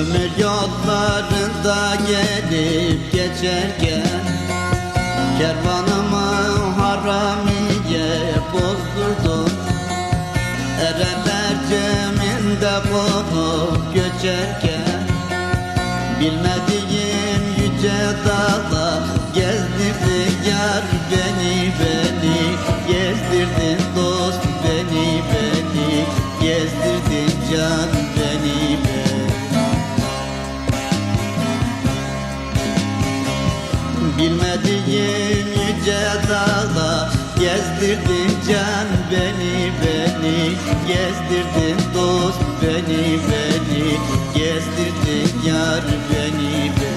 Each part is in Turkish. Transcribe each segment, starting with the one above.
Ömür yollarında gelip geçerken Kervanımı haramiye bozdurdun Erenler ceminde konup göçerken Bilmediğim yüce dağlar Gezdirdi yar beni Gezdirdin can beni beni. Gezdirdin dost beni beni. Gezdirdin yar beni beni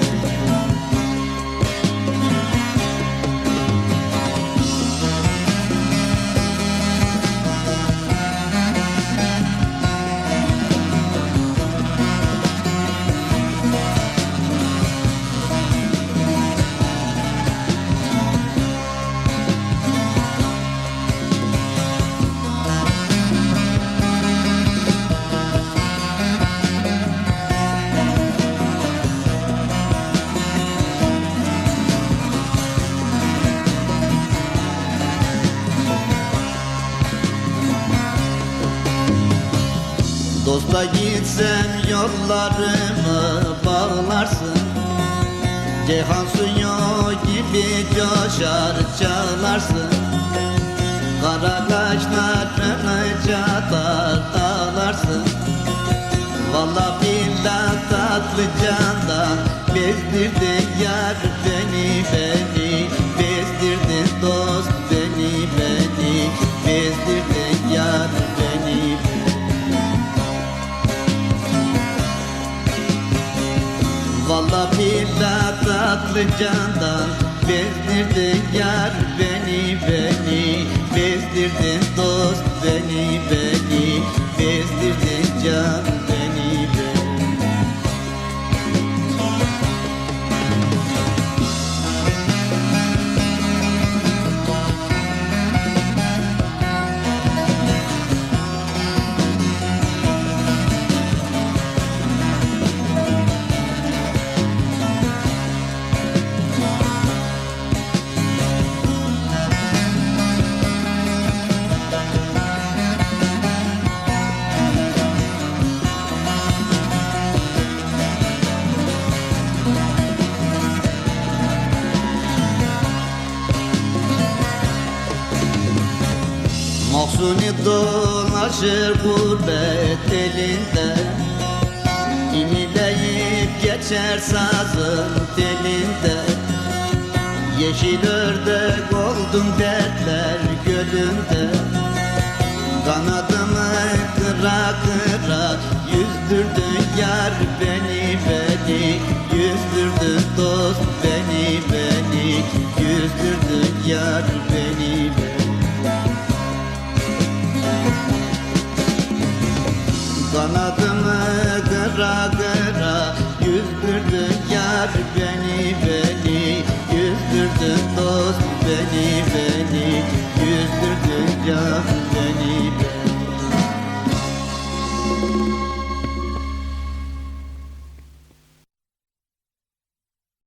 Dosta gitsem yollarımı bağlarsın. Ceyhan suyu gibi coşar çağlarsın Kara kaşlarını çatar ağlarsın Valla billah tatlı candan Bezdirdin yar beni beni Valla billah tatlı candan Bezdirdin yar beni beni. Bezdirdin dost beni beni. Bezdirdin can Mahzuni dolaşır gurbet elinde. İnileyip geçer sazın telinde. Yeşil ördek oldum dertler gölünde. Kanadımı kıra kıra Yüzdürdün yar beni beni. Yüzdürdün dost beni beni. Yüzdürdün yar Kanadımı kıra kıra Yüzdürdün yar beni